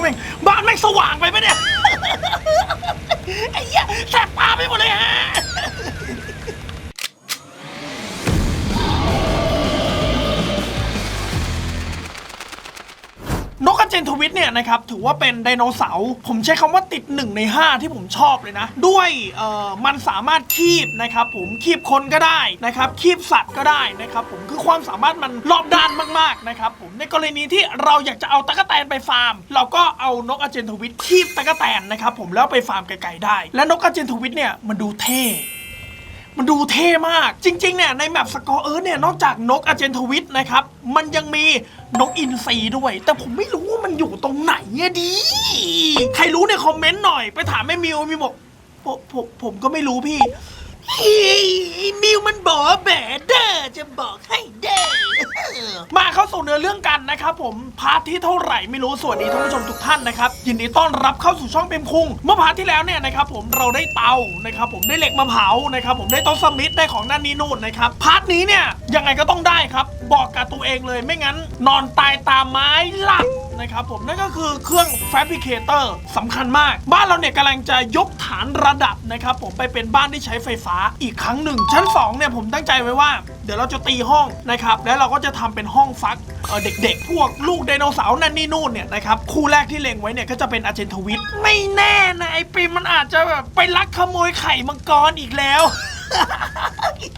แม่งบ้านแม่งสว่างไปไหมเนี่ย นะครับถือว่าเป็นไดโนเสาร์ผมใช้คำว่าติด 1 ใน 5 ที่ผมชอบเลยนะ ด้วยเอ่อมันสามารถคีบนะครับผมคีบคนก็ได้นะครับคีบสัตว์ก็ได้นะครับผมคือความสามารถมันรอบด้านมากๆนะครับผมในกรณีที่เราอยากจะเอาตะกแตนไปฟาร์ม เราก็เอานกอาเจนทวิตคีบตะกแตนนะครับผมแล้วไปฟาร์มไกลๆได้ และนกอาเจนทวิตเนี่ยมันดูเท่ มันดูเท่มาก จริงๆเนี่ยในแมปสกอร์เอิร์ธเนี่ยนอกจากนกอาเจนทวิตนะครับ มันยังมีนกอินทรีด้วย แต่ผมไม่รู้ว่ามันอยู่ตรงไหนเนี่ยดี ใครรู้เนี่ยคอมเมนต์หน่อย ไปถามแม่มิวมิวบอกผมผมผมก็ไม่รู้พี่ เฮ้ยมิวมันบอกว่าแบเดอร์จะบอกให้เด้อ มาเข้าสู่เนื้อเรื่องกันนะครับผมพาร์ทที่เท่าไหร่ไม่รู้สวัสดีท่านผู้ชมทุกท่านนะครับยินดีต้อนรับเข้าสู่ช่องเปมคุง เมื่อพาร์ทที่แล้วเนี่ยนะครับผมเราได้เตานะครับผมได้เหล็กมาเผานะครับผมได้โต๊ะสมิธได้ของนั่นนี่นู่นนะครับพาร์ทนี้เนี่ยยังไงก็ต้องได้ครับ บอกกับตัวเองเลยไม่งั้น นอนตายตามไม้หลับ นะครับผมนั่นก็คือเครื่อง Fabricator สำคัญมาก บ้านเราเนี่ยกำลังจะยกฐานระดับนะครับผมไปเป็นบ้านที่ใช้ไฟฟ้าอีกครั้งหนึ่ง ชั้น 2 เนี่ยผมตั้งใจไว้ว่า เดี๋ยวเราจะตีห้องนะครับ แล้วเราก็จะทำเป็นห้องฟักเเด็กๆ พวกลูกไดโนเสาร์นั่นนี่นู่นเนี่ยนะครับคู่แรกที่เล็งไว้เนี่ยก็จะเป็นอาเจนทวิตไม่แน่นะไอปิมมันอาจจะแบบไปลักขโมยไข่มังกรอีกแล้ว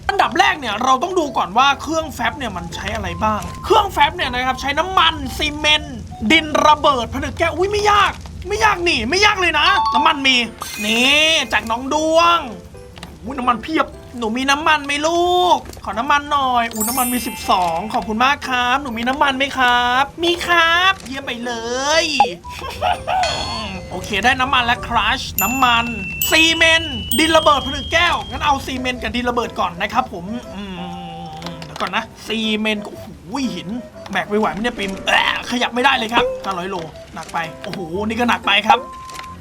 อันดับแรกเนี่ยเราต้องดูก่อนว่าเครื่องแฟบเนี่ยมันใช้อะไรบ้าง เครื่องแฟบเนี่ยนะครับใช้น้ำมันซีเมนต์ ดินระเบิดผนึกแก้วอุ้ยไม่ยาก ไม่ยากนี่ไม่ยากเลยนะน้ำมันมี นี่จากน้องดวงอุ้ยน้ำมันเพียบหนูมีน้ำมันไหมลูก ขอน้ำมันหน่อยอู้น้ำมันมี 12 ขอบคุณมากครับ หนูมีน้ำมันไหมครับ มีครับ เยี่ยมไปเลย โอเคได้น้ำมันและครัชน้ำมัน ซีเมน ดินระเบิดผนึกแก้ว งั้นเอาซีเมนกับดินระเบิดก่อนนะครับผมอืม ดี๋ยวก่อนนะซีเมนต์ก็โอ้โหหินแบกไม่ไหวไหมเนี่ยปิมแอะขยับไม่ได้เลยครับ500โลหนักไปโอ้โหนี่ก็หนักไปครับ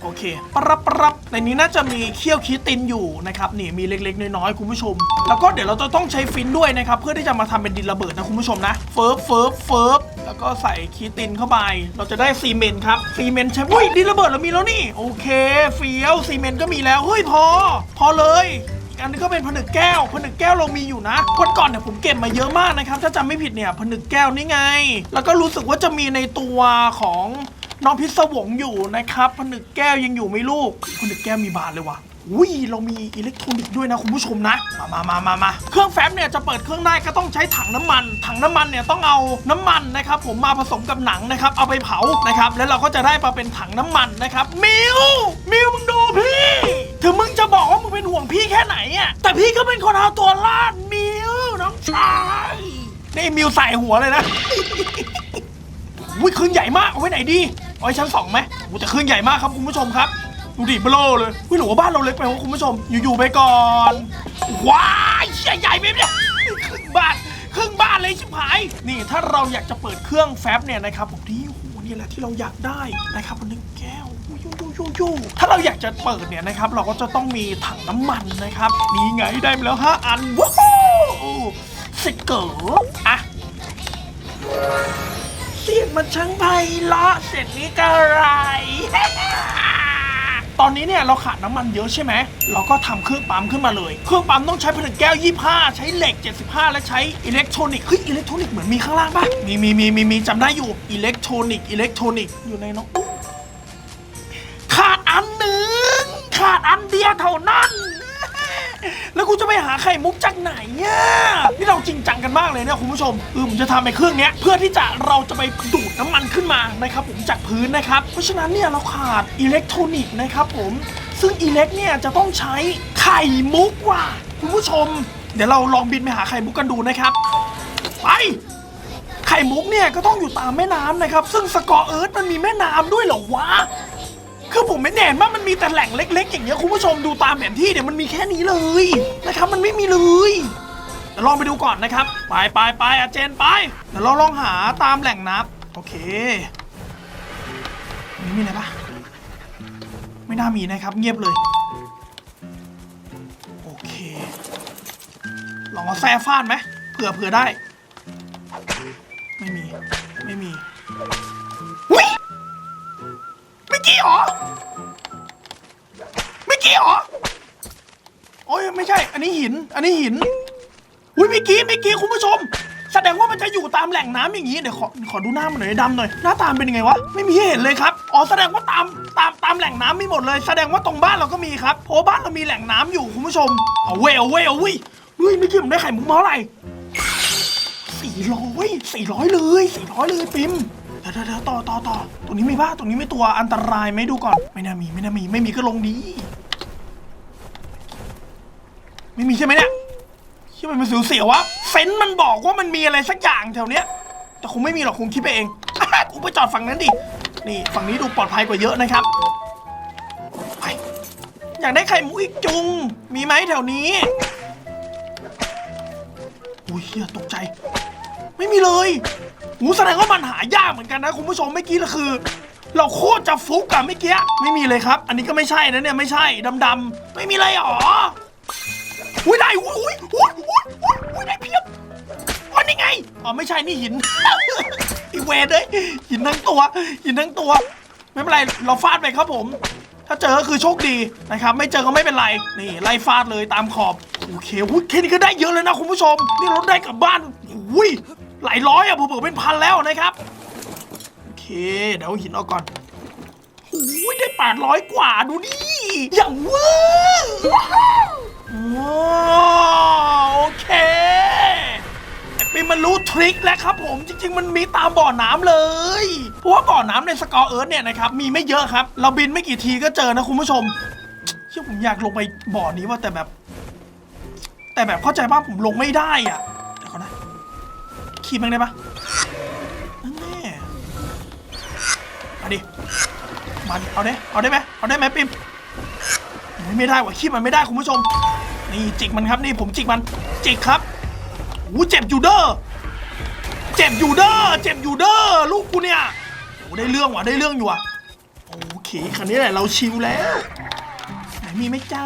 โอเคปรับปรับในนี้น่าจะมีเขี้ยวคิตินอยู่นะครับนี่มีเล็กๆน้อยๆคุณผู้ชม แล้วก็เดี๋ยวเราจะต้องใช้ฟินด้วยนะครับ เพื่อที่จะมาทำเป็นดินระเบิดนะคุณผู้ชมนะเฟิร์ฟเฟิร์ฟเฟิร์ฟแล้วก็ใส่คิตินเข้าไป เราจะได้ซีเมนต์ครับซีเมนต์ใช้อุ้ยดินระเบิดเรามีแล้วนี่ โอเคเฟี้ยวซีเมนต์ก็มีแล้วเฮ้ยพอ พอเลย อันนี้ก็เป็นผนึกแก้ว ผนึกแก้วเรามีอยู่นะวันก่อนเนี่ยผมเก็บมาเยอะมากนะครับ ถ้าจำไม่ผิดเนี่ยผนึกแก้วนี่ไง แล้วก็รู้สึกว่าจะมีในตัวของน้องพิศวงอยู่นะครับ ผนึกแก้วยังอยู่ไหมลูก ผนึกแก้วมีบานเลยว่ะ อุ้ยเรามีอิเล็กทรอนิกส์ด้วยนะคุณผู้ชมนะ มามามามามาเครื่องแฟ้มเนี่ยจะเปิดเครื่องได้ก็ต้องใช้ถังน้ำมัน ถังน้ำมันเนี่ยต้องเอาน้ำมันนะครับผมมาผสมกับหนังนะครับ เอาไปเผานะครับ แล้วเราก็จะได้มาเป็นถังน้ำมันนะครับ มิว มิวมึงดูพี่ ถึงมึงจะบอกว่ามึงเป็นห่วงพี่แค่ไหนอะแต่พี่ก็เป็นคนเอาตัวรอดมิวน้องชายนี่มิวใส่หัวเลยนะอุ้ยเครื่องใหญ่มากเอาไว้ไหนดีเอาไว้ชั้นสองไหมโอ้แต่เครื่องใหญ่มากครับคุณผู้ชมครับ ดูดิเบลอเลยอุ้ยหรือว่าบ้านเราเล็กไปวะคุณผู้ชม อยู่ๆไปก่อน ว้ายเชี่ใหญ่ไปเนี่ยครึ่งบ้านครึ่งบ้านเลยชิบหาย นี่ถ้าเราอยากจะเปิดเครื่องแฟบเนี่ยนะครับผมนี่โอ้โหนี่แหละที่เราอยากได้นะครับมันนึงแก้วยูยูยูยูถ้าเราอยากจะเปิดเนี่ยนะครับ เราก็จะต้องมีถังน้ำมันนะครับ นี่ไงได้มาแล้วห้าอันว้าวสิเก๋ออะเสียงมันช่างไพเราะเสร็จนี้ก็ไร อนนี้เนี่ยเราขาดน้ำมันเยอะใช่ไหมเราก็ทำเครื่องปั๊มขึ้นมาเลย เครื่องปั๊มต้องใช้ผลิตแก้ว 25 ใช้เหล็ก 75 และใช้อิเล็กทรอนิกส์เฮ้ยอิเล็กทรอนิกส์เหมือนมีข้างล่างป่ะมีมีมีมีมีจำได้อยู่อิเล็กทรอนิกส์อิเล็กทรอนิกส์อยู่ในน้องขาดอันหนึ่งขาดอันเดียวเท่านั้น แล้วกูจะไปหาไข่มุกจากไหนอะนี่เราจริงจังกันมากเลยเนี่ยคุณผู้ชมเออผมจะทำไอ้เครื่องเนี้ยเพื่อที่จะเราจะไปดูดน้ำมันขึ้นมานะครับผมจากพื้นนะครับ เพราะฉะนั้นเนี่ยเราขาดอิเล็กทรอนิกส์นะครับผมซึ่งอิเล็กเนี่ยจะต้องใช้ไข่มุกว่ะคุณผู้ชม เดี๋ยวเราลองบินไปหาไข่มุกกันดูนะครับไปไข่มุกเนี่ยก็ต้องอยู่ตามแม่น้ำนะครับ ซึ่งสกอร์เอิร์ธมันมีแม่น้ำด้วยเหรอวะ คือผมไม่แน่ว่ามันมีแต่แหล่งเล็ก ๆ อย่างเงี้ยคุณผู้ชมดูตามแผนที่เนี่ยมันมีแค่นี้เลยนะครับ มันไม่มีเลยเดี๋ยวลองไปดูก่อนนะครับ ไปไปไปอาเจนไปเดี๋ยวเราลองหาตามแหล่งน้ำโอเคนี่มีอะไรปะไม่น่ามีนะครับเงียบเลย โอเค ลองเอาแซ่ฟาดไหมเผื่อเผื่อได้ กี้เหรอ โอ้ยไม่ใช่ อันนี้หิน อันนี้หิน อุ้ยเมื่อกี้เมื่อกี้คุณผู้ชม แสดงว่ามันจะอยู่ตามแหล่งน้ำอย่างนี้ เดี๋ยวขอขอดูหน้ามันหน่อยดำหน่อย หน้าตามเป็นยังไงวะ ไม่มีให้เห็นเลยครับ อ๋อแสดงว่าตามตามตามแหล่งน้ำมีหมดเลย แสดงว่าตรงบ้านเราก็มีครับ เพราะบ้านเรามีแหล่งน้ำอยู่คุณผู้ชม เอาเว้ยเอาเว้ยเอาเว้ยเฮ้ยเมื่อกี้ผมได้ไข่มุกมาเท่าไหร่สี่ร้อยสี่ร้อยเลยสี่ร้อยเลยปิมเดี๋ยวเดี๋ยวต่อต่อต่อตรงนี้มีบ้าตรงนี้ไม่ตัวอันตรายไหมดูก่อน ไม่น่ามีไม่น่ามีไม่มีก็ลงดี ไม่มีใช่ไหมเนี่ยใช่ไหมมันเสียวๆวะเซนส์มันบอกว่ามันมีอะไรสักอย่างแถวเนี้ย แต่คงไม่มีหรอกคงคิดไปเองกูไปจอดฝั่งนั้นดิ นี่ฝั่งนี้ดูปลอดภัยกว่าเยอะนะครับไปอยากได้ไข่มุกอีกจุง มีไหมแถวนี้อุ้ยเฮียตกใจ ไม่มีเลยหูแสดงว่ามันหายากเหมือนกันนะคุณผู้ชมเมื่อกี้ละคือ เราโคตรจะฟุกอะเมื่อกี้ไม่มีเลยครับ อันนี้ก็ไม่ใช่นะเนี่ยไม่ใช่ดำๆไม่มีเลยหรอ อุ้ยได้อุ้ยอุ้ยอุ้ยอุ้ยอุ้ยอุ้ยได้เพียบวันนี้ไงอ๋อไม่ใช่นี่หิน อีเวรเลยหินทั้งตัว หินทั้งตัว ไม่เป็นไรเราฟาดไปครับผม ถ้าเจอก็คือโชคดีนะครับ ไม่เจอก็ไม่เป็นไรนี่ไล่ฟาดเลยตามขอบโอเคหุ้ยแค่นี้ก็ได้เยอะเลยนะคุณผู้ชม นี่เราได้กลับบ้านอุ้ยหลายร้อยอะผมบอกเป็นพันแล้วนะครับโอเค เดี๋ยวหินออกก่อนอุ้ยได้แปดร้อยกว่าดูดิอย่างเวอร์ว้า โอเคไอปิมมันรู้ทริคแล้วครับผมจริง ๆ มันมีตามบ่อน้ำเลย เพราะว่าบ่อน้ำในสกอร์เอิร์ธเนี่ยนะครับมีไม่เยอะครับ เราบินไม่กี่ทีก็เจอนะคุณผู้ชมเชื่อผมอยากลงไปบ่อนี้ว่าแต่แบบ แต่แบบเข้าใจว่าผมลงไม่ได้อะเดี๋ยวก่อนนะขี่มันได้ปะนั่นแน่มาดิมาดิเอาได้เอาได้ไหมเอาได้ไหมปิมไม่ได้ว่ะขี้มันไม่ได้คุณผู้ชม นี่จิกมันครับนี่ผมจิกมันจิกครับอู้เจ็บอยู่เด้อเจ็บอยู่เด้อเจ็บอยู่เด้อลูกกูเนี่ยโอ้ได้เรื่องว่ะได้เรื่องอยู่อะโอเคคันนี้แหละเราชิลแล้วไหนมีไหมจ้า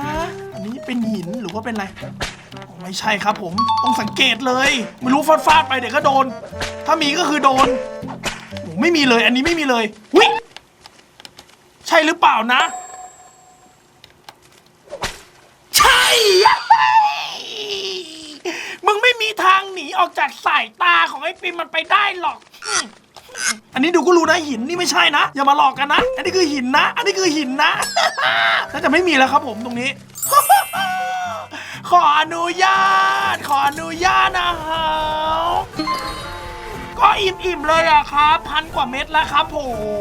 อันนี้เป็นหินหรือว่าเป็นอะไรไม่ใช่ครับผมต้องสังเกตเลยไม่รู้ฟาดฟาดๆไปเดี๋ยวก็โดน ถ้ามีก็คือโดนโอ้ไม่มีเลยอันนี้ไม่มีเลยวิใช่หรือเปล่านะ ใช่ มึงไม่มีทางหนีออกจากสายตาของไอ้ปิมมันไปได้หรอก อันนี้ดูก็รู้นะหินนี่ไม่ใช่นะ อย่ามาหลอกกันนะ อันนี้คือหินนะ อันนี้คือหินนะน่าจะไม่มีแล้วครับผมตรงนี้ ขออนุญาต ขออนุญาตนะฮะก็อิ่มๆเลยอะครับพันกว่าเม็ดแล้วครับ ผ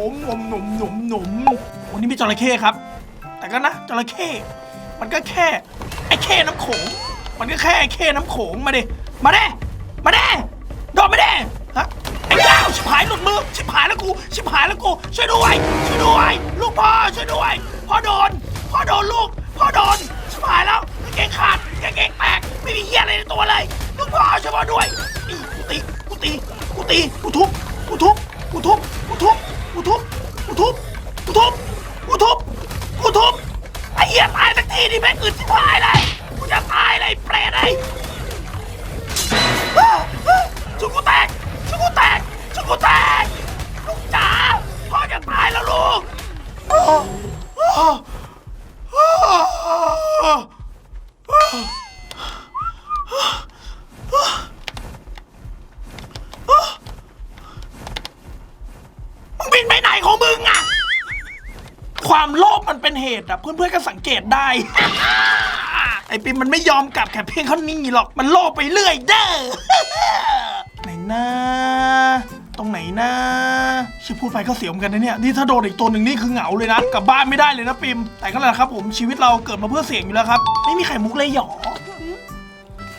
มหนุ่มหนุ่มหนุ่มหนุ่มวันนี้มีจระเข้ครับ แต่ก็นะจระเข้มันก็แค่ไอ้เข้น้ำโขง มันก็แค่เข้น้ำโขงมาดิ มาดิ มาดิ โดนมาดิ ฮะ ไอ้เจ้าชิบหายหลุดมือ ชิบหายแล้วกู ชิบหายแล้วกู ช่วยด้วย ช่วยด้วย ลูกพ่อช่วยด้วย พ่อโดน พ่อโดนลูก พ่อโดน ชิบหายแล้วกางเกงขาดกางเกงแตก ไม่มีเหี้ยอะไรในตัวเลย ลูกพ่อช่วยพ่อด้วยอีกูตี กูตี กูตี กูทุบ กูทุบ กูทุบ กูทุบ กูทุบ กูทุบ กูทุบ กูทุบ กูทุบ ไอ้เหี้ยตายสักทีนี่แม่งอึดชิบหายเลย กูจะตายเลยเปรตเลยชุกูแตกชุกูแตกชุกูแตกลูกจ๋าพ่อจะตายแล้วลูกมึงบินไปไหนของมึงอะความโลภมันเป็นเหตุอะเพื่อนๆก็สังเกตได้ ปิมมันไม่ยอมกลับแค่เพียงเท่านี้หรอกมันโลภไปเรื่อยเด้อไหนนะตรงไหนนะชิพูดไปก็เสียวเหมือนกันนะเนี่ยนี่ถ้าโดนอีกตัวหนึ่งนี่คือเหงาเลยนะกลับบ้านไม่ได้เลยนะปิม แต่ก็แหละครับผมชีวิตเราเกิดมาเพื่อเสี่ยงอยู่แล้วครับ ไม่มีไข่มุกเลยหยอ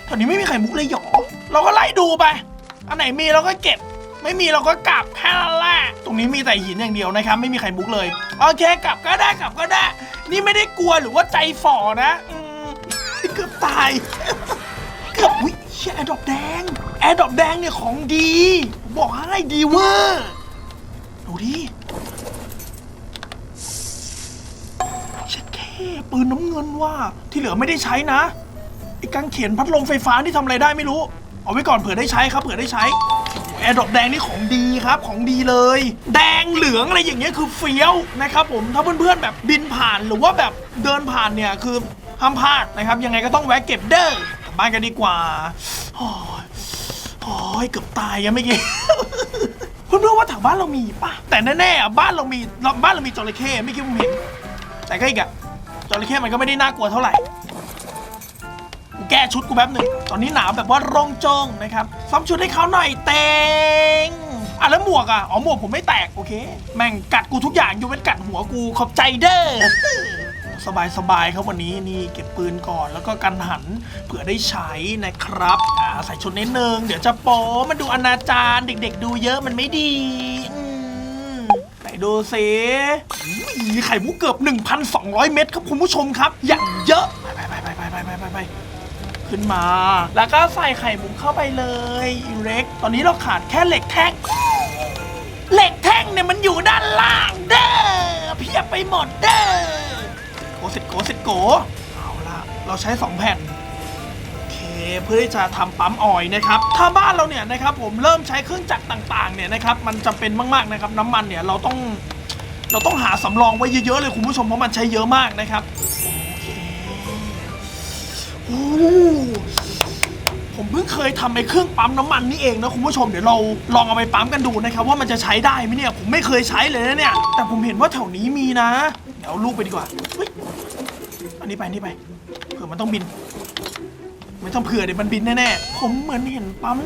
แถวนี้ไม่มีไข่มุกเลยหยอเราก็ไล่ดูไป อันไหนมีเราก็เก็บ ไม่มีเราก็กลับแค่นั้นแหละตรงนี้มีแต่หินอย่างเดียวนะครับ ไม่มีไข่มุกเลยโอเคกลับก็ได้กลับก็ได้ นี่ไม่ได้กลัวหรือว่าใจฝ่อนะอื ตายเกือบวิเชี่ยแอร์ดรอปแดง แอร์ดรอปแดงเนี่ยของดี บอกให้ดีเวอร์ดูดิเช็ดแค่ปืนน้ำเงินว่าที่เหลือไม่ได้ใช้นะไอ้กางเขนพัดลมไฟฟ้าที่ทำอะไรได้ไม่รู้ เอาไว้ก่อนเผื่อได้ใช้ครับเผื่อได้ใช้แอร์ดรอปแดงนี่ของดีครับของดีเลย แดงเหลืองอะไรอย่างเงี้ยคือเฟี้ยวนะครับผมถ้าเพื่อนๆแบบบินผ่านหรือว่าแบบเดินผ่านเนี่ยคือ ห้ามพลาดนะครับ ยังไงก็ต้องแวะเก็บเด้อกลับบ้านกันดีกว่าโอ้ยโอ้ยเกือบตายยังไม่อกี้เพื่อนๆว่าแถวบ้านเรามีปะแต่แน่ๆอะบ้านเรามีบ้านเรามีจระเข้ไม่คิดว่าผมเห็น แต่ก็อีกอะจระเข้มันก็ไม่ได้น่ากลัวเท่าไหร่กูแก้ชุดกูแป๊บหนึ่งตอนนี้หนาวแบบว่ารงจงนะครับซ้อมชุดให้เขาหน่อยเตงอะแล้วหมวกอะอ๋อหมวกผมไม่แตกโอเค แม่งกัดกูทุกอย่างยกเว้นกัดหัวกูขอบใจเด้อ สบายๆครับวันนี้นี่เก็บปืนก่อนแล้วก็กันหันเผื่อได้ใช้นะครับอ่าใส่ชุดนิดนึงเดี๋ยวจะโป๊มันดูอนาจารเด็ก ๆ ดูเยอะมันไม่ดีอืมไหนดูสิอุ้ยไข่มุกเกือบ 1,200 เม็ดครับคุณผู้ชมครับ อย่างเยอะไปไปไปไปไปไปไปไปขึ้นมา แล้วก็ใส่ไข่มุกเข้าไปเลยอีเล็ก ตอนนี้เราขาดแค่เหล็กแท่งเหล็กแท่งเนี่ยมันอยู่ด้านล่างเด้อเพียบไปหมดเด้อ โกสิโกสิโกเอาละเราใช้ 2 แผ่นโอเคเพื่อที่จะทำปั๊มออยนะครับถ้าบ้านเราเนี่ยนะครับผมเริ่มใช้เครื่องจักรต่างๆเนี่ยนะครับมันจำเป็นมากๆนะครับ น้ำมันเนี่ยเราต้องเราต้องหาสำรองไว้เยอะๆเลยคุณผู้ชมเพราะมันใช้เยอะมากนะครับโอเคโอ้ผมเพิ่งเคยทำไอ้เครื่องปั๊มน้ำมันนี่เองนะคุณผู้ชมเดี๋ยวเราลองเอาไปปั๊มกันดูนะครับ ว่ามันจะใช้ได้ไหมเนี่ย ผมไม่เคยใช้เลยนะเนี่ย แต่ผมเห็นว่าแถวนี้มีนะ เดี๋ยวลูกไปดีกว่าเฮ้ย นนี้ไปอันนี่ไป เผื่อมันต้องบิน ไม่ต้องเผื่อเดี๋ยวมันบินแน่ๆ ผมเหมือนเห็นปั๊ม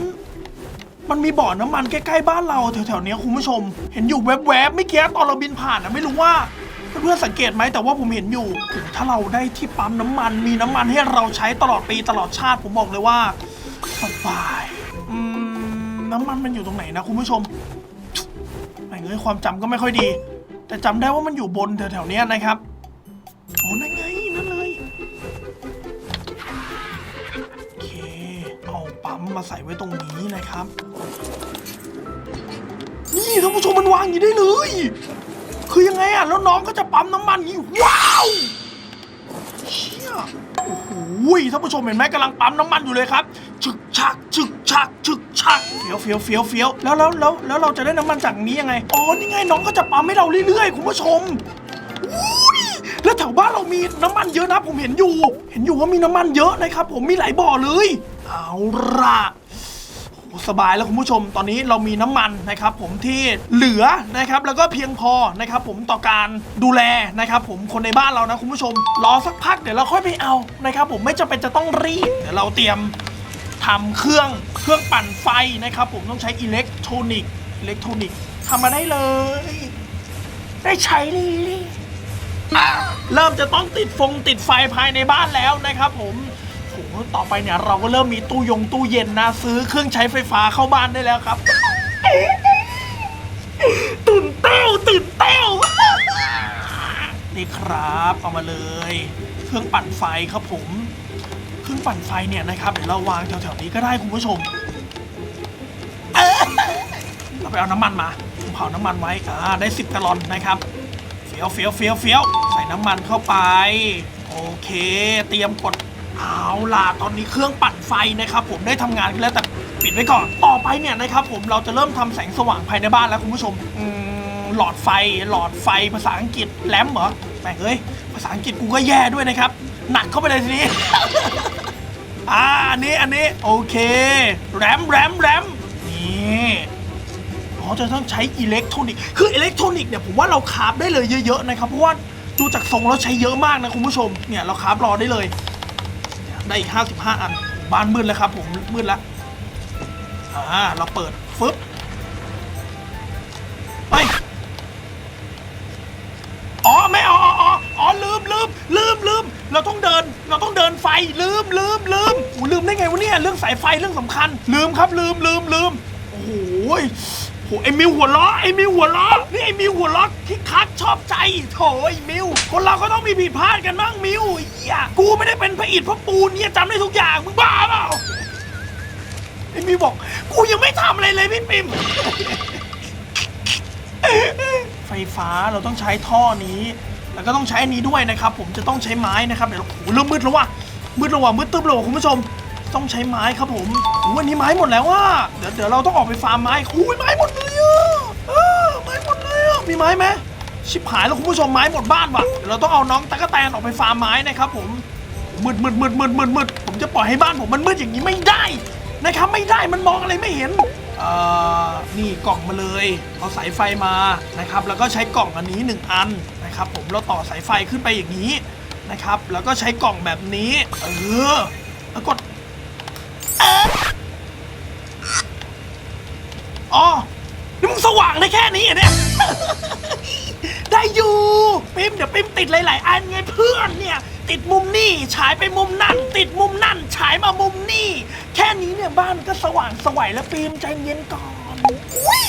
มันมีบ่อน้ำมันใกล้ๆบ้านเราแถวๆเนี้ยคุณผู้ชม เห็นอยู่แวบๆไม่เกี้ตอนเราบินผ่านนะไม่รู้ว่าเพื่อนๆสังเกตไหมแต่ว่าผมเห็นอยู่ ถ้าเราได้ที่ปั๊มน้ำมันมีน้ำมันให้เราใช้ตลอดปีตลอดชาติผมบอกเลยว่าสบายอืมน้ำมันมันอยู่ตรงไหนนะคุณผู้ชมไม่เงยความจำก็ไม่ค่อยดี แต่จำได้ว่ามันอยู่บนแถวๆเนี้ยนะครับโอ้นั่นไง มาใส่ไว้ตรงนี้นะครับ นี่ท่านผู้ชมมันวางอยู่ได้เลย คือยังไงอะ แล้วน้องก็จะปั๊มน้ำมันนี้ว้าวเชี่ยโอ้โหท่านผู้ชมเห็นไหมกำลังปั๊มน้ำมันอยู่เลยครับฉึกชักฉึกชักฉึกชักเฟี้ยวเฟี้ยวเฟี้ยวเฟี้ยวแล้วแล้วแล้วแล้วเราจะได้น้ำมันจากนี้ยังไงอ๋อนี่ไงน้องก็จะปั๊มให้เราเรื่อยๆคุณผู้ชมอุ๊ยแล้วแถวบ้านเรามีน้ำมันเยอะนะผมเห็นอยู่ เห็นอยู่ว่ามีน้ำมันเยอะนะครับผมมีหลายบ่อเลย เอาละสบายแล้วคุณผู้ชมตอนนี้เรามีน้ำมันนะครับผมที่เหลือนะครับแล้วก็เพียงพอนะครับผมต่อการดูแลนะครับผมคนในบ้านเรานะคุณผู้ชม รอสักพักเดี๋ยวเราค่อยไปเอานะครับผมไม่จำเป็นจะต้องรีบเดี๋ยวเราเตรียมทำเครื่องเครื่องปั่นไฟนะครับผมต้องใช้อิเล็กทรอนิกส์อิเล็กทรอนิกส์ทำมาได้เลย ได้ใช้เลยเริ่มจะต้องติดฟงติดไฟภายในบ้านแล้วนะครับผม โหต่อไปเนี่ยเราก็เริ่มมีตู้ยงตู้เย็นนะซื้อเครื่องใช้ไฟฟ้าเข้าบ้านได้แล้วครับ ตื่นเต้วตื่นเต้วนี่ครับเอามาเลย เครื่องปั่นไฟครับผม เครื่องปั่นไฟเนี่ยนะครับเดี๋ยวเราวางแถวๆนี้ก็ได้คุณผู้ชมเราไปเอาน้ำมันมาผมเผาน้ำมันไว้อ่าได้10กะลอนนะครับเฟี้ยวเฟี้ยวเฟี้ยวเฟี้ยวใส่น้ำมันเข้าไป โอเค เตรียมกด เอาล่ะตอนนี้เครื่องปั่นไฟนะครับผมได้ทำงานกันแล้วแต่ปิดไว้ก่อน ต่อไปเนี่ยนะครับผมเราจะเริ่มทำแสงสว่างภายในบ้านแล้วคุณผู้ชมหลอดไฟหลอดไฟภาษาอังกฤษแลมเหรอแม่งเอ้ยภาษาอังกฤษกูก็แย่ด้วยนะครับ หนักเข้าไปเลยทีนี้อ่าอันนี้อันนี้โอเคแรมแรมแรมนี่อ๋อจะต้องใช้อิเล็กทรอนิกส์คืออิเล็กทรอนิกส์เนี่ยผมว่าเราคาฟได้เลยเยอะๆนะครับเพราะว่าดูจากทรงแล้วใช้เยอะมากนะคุณผู้ชมเนี่ยเราคาฟรอได้เลย ได้อีก 55 อัน บ้านมืดแล้วครับผมมืดแล้วอ่าเราเปิดฟึบไปอ๋อไม่อ๋ออ๋ออ๋อลืมลืมลืมลืมเราต้องเดิน เราต้องเดินไฟลืมลืมลืมโอ้ลืมได้ไงวะเนี่ยเรื่องสายไฟเรื่องสำคัญ ลืมครับลืมลืมลืมโอ้โหย โหไอ้มิวหัวล้อไอ้มิวหัวล้อนี่ไอ้มิวหัวล้อคิกคักชอบใจโถไอ้มิวคนเราก็ต้องมีผิดพลาดกันบ้างมิวไอ้เหี้ยกูไม่ได้เป็นพระอิฐพระปูนเนี่ยจำได้ทุกอย่างมึงบ้าเปล่าไอ้มิวบอก กูยังไม่ทำอะไรเลยพี่ปิมไฟฟ้าเราต้องใช้ท่อนี้ แล้วก็ต้องใช้อันนี้ด้วยนะครับ ผมจะต้องใช้ไม้นะครับเดี๋ยวโอ้โหเริ่มมืดแล้วว่ะมืดแล้วว่ะมืดตึ๊บเลยว่ะคุณผู้ชมต้องใช้ไม้ครับผมโอ้โหวันนี้ไม้หมดแล้วว่ะเดี๋ยวเดี๋ยวเราต้องออกไปฟาร์มไม้อุ้ยไม้หมดเลย มีไม้ไหมชิบหายแล้วคุณผู้ชมไม้หมดบ้านว่ะเราต้องเอาน้องตะกแตนออกไปฟาร์มไม้นะครับผมมืดมืดมืดมืดมืดมืดผมจะปล่อยให้บ้านผมมันมืดอย่างนี้ไม่ได้นะครับไม่ได้มันมองอะไรไม่เห็นเอ่อนี่กล่องมาเลยเอาสายไฟมานะครับแล้วก็ใช้กล่องอันนี้หนึ่งอันนะครับผมเราต่อสายไฟขึ้นไปอย่างนี้นะครับแล้วก็ใช้กล่องแบบนี้เออแล้วกด ปิมเดี๋ยวปิมติดหลายๆอันไงเพื่อนเนี่ย ติดมุมนี่ฉายไปมุมนั่น ติดมุมนั่นฉายมามุมนี่ แค่นี้เนี่ยบ้านก็สว่างสวัยแล้วปิมใจเย็นก่อนอุ๊ย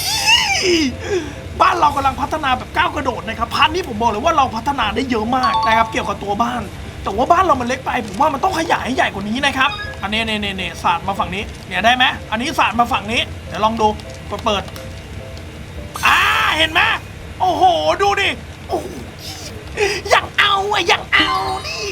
บ้านเรากำลังพัฒนาแบบก้าวกระโดดนะครับพันนี้ผมบอกเลยว่าเราพัฒนาได้เยอะมากนะครับเกี่ยวกับตัวบ้าน แต่ว่าบ้านเรามันเล็กไป ผมว่ามันต้องขยายให้ใหญ่กว่านี้นะครับอันนี้เนี่ยเนี่ยเนี่ยสาดมาฝั่งนี้เนี่ยได้ไหมอันนี้สาดมาฝั่งนี้เดี๋ยวลองดูกดเปิดอ่าเห็นไหมโอ้โห ดูดิ โอ้โห อยากเอาอะอยากเอานี่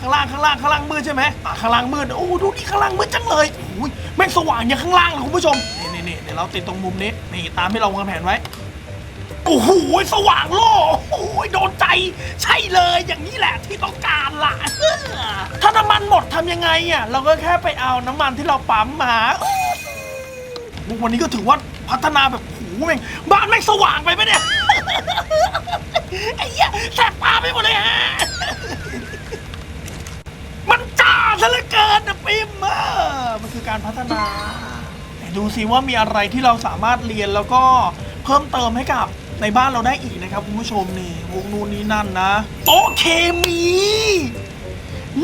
ข้างล่างข้างล่างข้างล่างมืดใช่ไหมอะข้างล่างมืดโอ้ดูนี่ข้างล่างมืดจังเลยโอ้ยแม่งสว่างอย่างข้างล่างเลยคุณผู้ชมนี่นี่นี่เดี๋ยวเราติดตรงมุมนี้นี่ตามที่เราวางแผนไว้โอ้โหสว่างโล่โอ้โหโดนใจ ใช่เลยอย่างนี้แหละที่ต้องการล่ะถ้าน้ำมันหมดทำยังไงอะเราก็แค่ไปเอาน้ำมันที่เราปั๊มมาวันนี้ก็ถือว่าพัฒนาแบบโอ้โหแม่งบ้านแม่งสว่างไปปะเนี่ย ไอ้เหี้ยแสบตาไปหมดเลยฮะ มันจ้าซะเหลือเกินนะปิมเออมันคือการพัฒนาไหนดูสิว่ามีอะไรที่เราสามารถเรียนแล้วก็เพิ่มเติมให้กับในบ้านเราได้อีกนะครับคุณผู้ชมนี่วงนูนนี้นั่นนะโต๊ะเคมี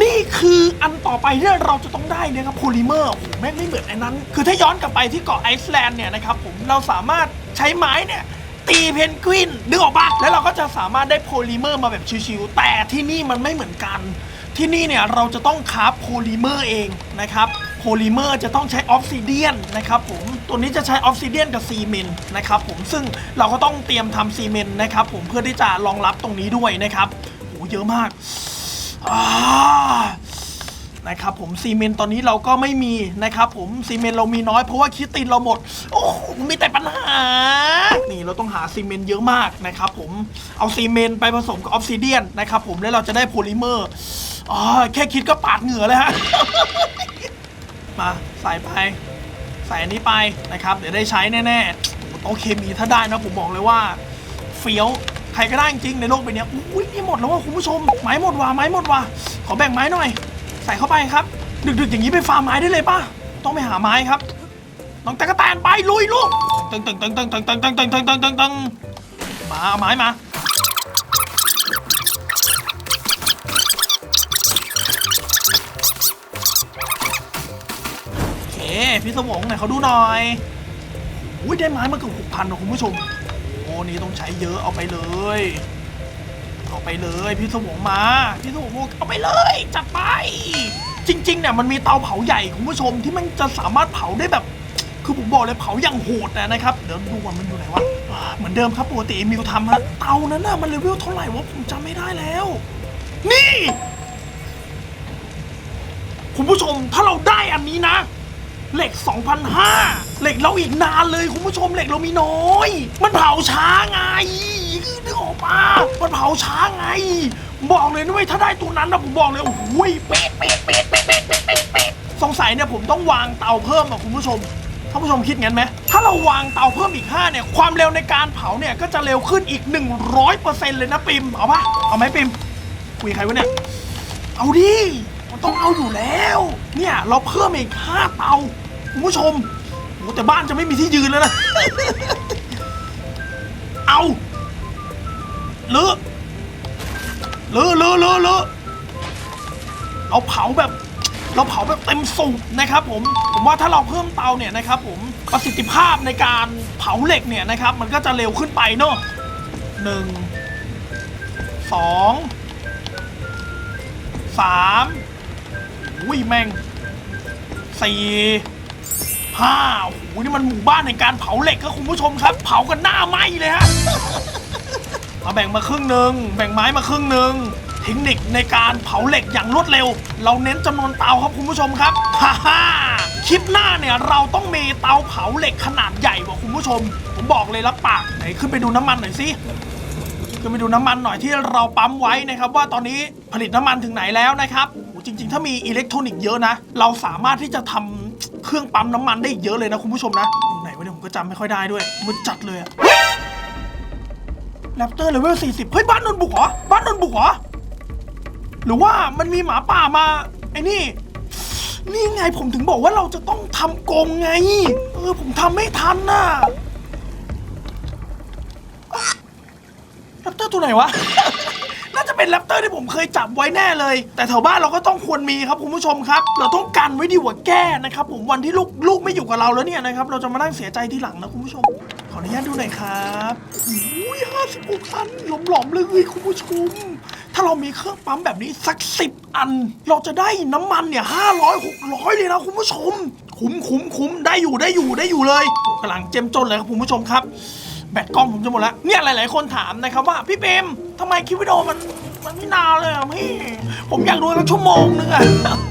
นี่คืออันต่อไปที่เราจะต้องได้นะครับโพลิเมอร์โอ้โหแม่งไม่เหมือนไอ้นั้น คือถ้าย้อนกลับไปที่เกาะไอซ์แลนด์เนี่ยนะครับผมเราสามารถใช้ไม้เนี่ย ตีเพนกวินนึกออกปะแล้วเราก็จะสามารถได้โพลิเมอร์มาแบบชิวๆแต่ที่นี่มันไม่เหมือนกัน ที่นี่เนี่ยเราจะต้องคราฟโพลิเมอร์เองนะครับโพลิเมอร์จะต้องใช้ออฟซิเดียนนะครับผมตัวนี้จะใช้ออฟซิเดียนกับซีเมนต์นะครับผมซึ่งเราก็ต้องเตรียมทำซีเมนต์นะครับผมเพื่อที่จะรองรับตรงนี้ด้วยนะครับโหเยอะมากอ่า นะครับผมซีเมนต์ตอนนี้เราก็ไม่มีนะครับผมซีเมนต์เรามีน้อยเพราะว่าคิดตินเราหมด โอ้โหมีแต่ปัญหา นี่เราต้องหาซีเมนต์เยอะมากนะครับผมเอาซีเมนต์ไปผสมกับออฟซิเดียนนะครับผมแล้วเราจะได้โพลิเมอร์อ๋อแค่คิดก็ปาดเหงื่อเลยฮะ มาใส่ไป ใส่อันนี้ไปนะครับ เดี๋ยวได้ใช้แน่ๆโตเคมีถ้าได้นะผมบอกเลยว่าเฟี้ยวใครก็ได้จริงในโลกใบนี้อุ้ยนี่หมดแล้วว่ะคุณผู้ชมไม้หมดว่ะไม้หมดว่ะขอแบ่งไม้หน่อย ใส่เข้าไปครับ ดึกๆอย่างนี้ไปฟาร์มไม้ได้เลยป่ะ ต้องไปหาไม้ครับ น้องตะกะแตนไปลุยลูกตึงตึงตึงตึงตึงตึงตึงตึงตึงตึงตึงตึงมาเอาไม้มาโอเคพี่สมองไหนเขาดูหน่อยอุ้ยได้ไม้มาเกือบหกพันนะคุณผู้ชม โอ้นี่ต้องใช้เยอะเอาไปเลย เอาไปเลยพี่สมงมาพี่สมงเอาไปเลยจัดไป จริงๆเนี่ยมันมีเตาเผาใหญ่คุณผู้ชมที่มันจะสามารถเผาได้แบบ คือผมบอกเลยเผาอย่างโหดนะนะครับเดี๋ยวดูว่ามันอยู่ไหนวะเหมือนเดิมครับปกติมิวทำฮะเตานั้นน่ะมันเลเวลเท่าไหร่วะผมจำไม่ได้แล้ว นี่ คุณผู้ชมถ้าเราได้อันนี้นะ เหล็ก 2,500 เหล็กเราอีกนานเลยคุณผู้ชมเหล็กเรามีน้อย มันเผาช้าไงนึกออกปะมันเผาช้าไง บอกเลยนะเว้ยถ้าได้ตัวนั้นนะผมบอกเลยโอ้ยเป๊ะเป๊ะเป๊ะเป๊ะเป๊ะเป๊ะเป๊ะสงสัยเนี่ยผมต้องวางเตาเพิ่มอะคุณผู้ชมท่านผู้ชมคิดงั้นไหมถ้าเราวางเตาเพิ่มอีก 5 เนี่ย ความเร็วในการเผาเนี่ยก็จะเร็วขึ้นอีก 100%เลยนะปิมเอาปะเอาไหมปิมคุยใครวะเนี่ยเอาดิ มันต้องเอาอยู่แล้ว เนี่ยเราเพิ่มอีกห้าเตาคุณผู้ชมโหแต่บ้านจะไม่มีที่ยืนแล้วนะ เอาเลือเลือเลือเลือเลือเราเผาแบบ เราเผาแบบเต็มสูบนะครับ ผม ผมว่าถ้าเราเพิ่มเตาเนี่ยนะครับ ผมประสิทธิภาพในการเผาเหล็กเนี่ยนะครับ มันก็จะเร็วขึ้นไปเนอะหนึ่งสองสาม อุ้ยแม่งสี่ห้าโอ้โหนี่มันหมู่บ้านในการเผาเหล็กครับคุณผู้ชมครับ เผากันหน้าไหมเลยฮะเอาแบ่งมาครึ่งหนึ่งแบ่งไม้มาครึ่งหนึ่งเทคนิคในการเผาเหล็กอย่างรวดเร็ว เราเน้นจำนวนเตาครับคุณผู้ชมครับฮ่าฮ่าคลิปหน้าเนี่ยเราต้องมีเตาเผาเหล็กขนาดใหญ่กว่าคุณผู้ชม ผมบอกเลยรับปากไหนขึ้นไปดูน้ำมันหน่อยสิ ขึ้นไปดูน้ำมันหน่อยที่เราปั๊มไว้นะครับว่าตอนนี้ผลิตน้ำมันถึงไหนแล้วนะครับจริง ๆ ถ้ามีอิเล็กทรอนิกส์เยอะนะ เราสามารถที่จะทำเครื่องปั๊มน้ำมันได้เยอะเลยนะคุณผู้ชมนะอยู่ไหนวะเนี่ยผมก็จำไม่ค่อยได้ด้วยมันจัดเลยอะแรปเตอร์เลเวล40 เฮ้ยบ้านโดนบุกเหรอบ้านโดนบุกเหรอหรือว่ามันมีหมาป่ามาไอ้นี่ นี่ไงผมถึงบอกว่าเราจะต้องทำกรงไง เออผมทำไม่ทันน่ะ แรปเตอร์ตัวไหนวะ น่าจะเป็นแรปเตอร์ที่ผมเคยจับไว้แน่เลย แต่แถวบ้านเราก็ต้องควรมีครับคุณผู้ชมครับ เราต้องกันไว้ดีกว่าแก้นะครับผมวันที่ลูกลูกไม่อยู่กับเราแล้วเนี่ยนะครับเราจะมานั่งเสียใจทีหลังนะคุณผู้ชม ขออนุญาตดูหน่อยครับอุ้ยห้าสิบหกตันหลอมๆเลยคุณผู้ชม ถ้าเรามีเครื่องปั๊มแบบนี้สักสิบอัน เราจะได้น้ำมันเนี่ยห้าร้อยหกร้อยเลยนะคุณผู้ชม คุ้มคุ้มคุ้มได้อยู่ได้อยู่ได้อยู่เลยกำลังเจ็มจนเลยครับคุณผู้ชมครับ แบตกล้องผมจะหมดแล้วเนี่ยหลาย ๆ คนถามนะครับว่าพี่เปมทำไมคลิปวิดีโอมันมันไม่นานเลยอะพี่ ผมอยากดูสักชั่วโมงนึงอะ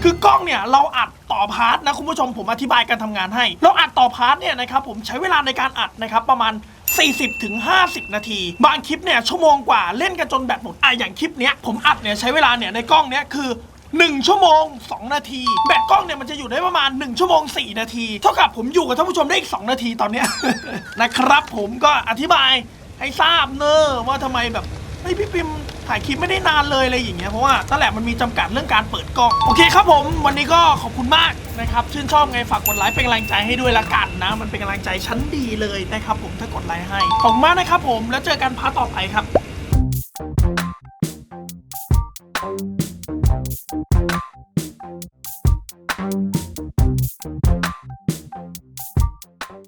คือกล้องเนี่ยเราอัดต่อพาร์ทนะคุณผู้ชมผมอธิบายการทำงานให้ เราอัดต่อพาร์ทเนี่ยนะครับผมใช้เวลาในการอัดนะครับประมาณ 40ถึง50 นาที บางคลิปเนี่ยชั่วโมงกว่าเล่นกันจนแบตหมดอะอย่างคลิปเนี้ยผมอัดเนี่ยใช้เวลาเนี่ยในกล้องเนี้ยคือ 1 ชั่วโมง 2 นาที แบตกล้องเนี่ยมันจะอยู่ได้ประมาณ 1 ชั่วโมง 4 นาที เท่ากับผมอยู่กับท่านผู้ชมได้อีก 2 นาทีตอนเนี้ย นะครับผมก็อธิบายให้ทราบเนอะว่าทำไมแบบเฮ้ยพี่ปิมถ่ายคลิปไม่ได้นานเลยอะไรอย่างเงี้ยเพราะว่าตั้งแต่มันมีจำกัดเรื่องการเปิดกล้อง โอเคครับผม วันนี้ก็ขอบคุณมากนะครับชื่นชอบไงฝากกดไลค์เป็นกำลังใจให้ด้วยละกันนะ มันเป็นกำลังใจชั้นดีเลยนะครับผมถ้ากดไลค์ให้ขอบคุณมากนะครับผมแล้วเจอกันพาร์ทต่อไปครับ